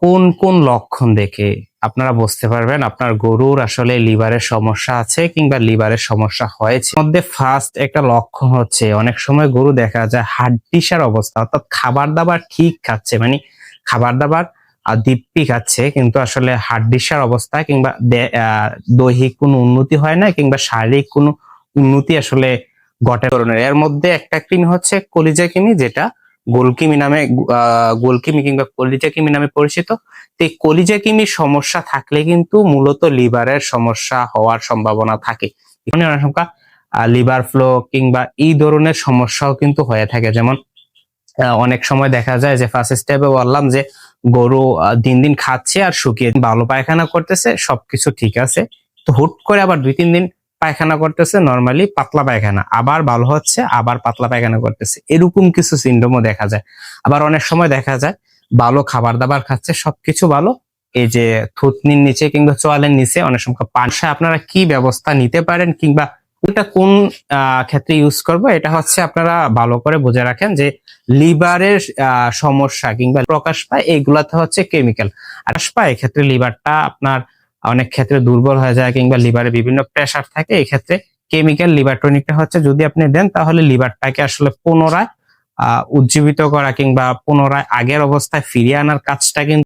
কোন কোন লক্ষণ দেখে আপনারা বুঝতে পারবেন আপনার গরুর আসলে লিভারের সমস্যা আছে কিংবা লিভারের সমস্যা হয়েছে। মধ্যে ফার্স্ট একটা লক্ষণ হচ্ছে, অনেক সময় গরু দেখা যায় হাড্ডিসার অবস্থা, অর্থাৎ খাবার দাবার ঠিক খাচ্ছে মানে খাবার দাবার দিব্যি খাচ্ছে, কিন্তু আসলে হাড্ডিসার অবস্থা কিংবা দৈহিক কোনো উন্নতি হয় না কিংবা শারীরিক কোনো উন্নতি আসলে ঘটে ধরনের এর মধ্যে একটা কৃমি হচ্ছে কলিজা কৃমি যেটা গোলকিমি নামে গোলকিমি কিংবা কলিজা কৃমি নামে পরিচিত। তো এই সমস্যা থাকলে কিন্তু মূলত লিভারের সমস্যা হওয়ার সম্ভাবনা থাকে। এখানে সময় লিভার ফ্লো কিংবা এই ধরনের সমস্যাও কিন্তু হয়ে থাকে। যেমন অনেক সময় দেখা যায় যে ফার্স্ট স্টেপে বললাম যে গরু দিন দিন খাচ্ছে আর শুকিয়ে ভালো পায়খানা করতেছে, সবকিছু ঠিক আছে। তো হুট করে আবার দুই, তিন দিন পায়খানা করতেছে নর্মালি পাতলা পায়খানা। আবার ভালো হচ্ছে, আবার পাতলা পায়খানা করতেছে। এরকম কিছু সিন্ড্রোমও দেখা যায়। আবার অনেক সময় দেখা যায়, ভালো খাবার দাবার খাচ্ছে, সবকিছু ভালো। এই যে থুতনির নিচে কিংবা চোয়ালের নিচে অনেক সময় পানসা আপনারা কি ব্যবস্থা নিতে পারেন কিংবা এটা কোন ক্ষেত্রে ইউজ করব? এটা হচ্ছে আপনারা ভালো করে বুঝে রাখেন যে লিভারের সমস্যা কিংবা প্রকাশ পায় এইগুলাতে হচ্ছে কেমিক্যাল আর পায়, এক্ষেত্রে লিভারটা আপনার অনেক ক্ষেত্রে দুর্বল হয়ে যায় কিংবা লিভারে বিভিন্ন প্রেসার থাকে এই ক্ষেত্রে কেমিক্যাল লিভার টনিকটা হচ্ছে যদি আপনি দেন তাহলে লিভারটাকে আসলে পুনরায় উজ্জীবিত করা কিংবা পুনরায় আগের অবস্থায় ফিরিয়ে আনার কাজটা কিন্তু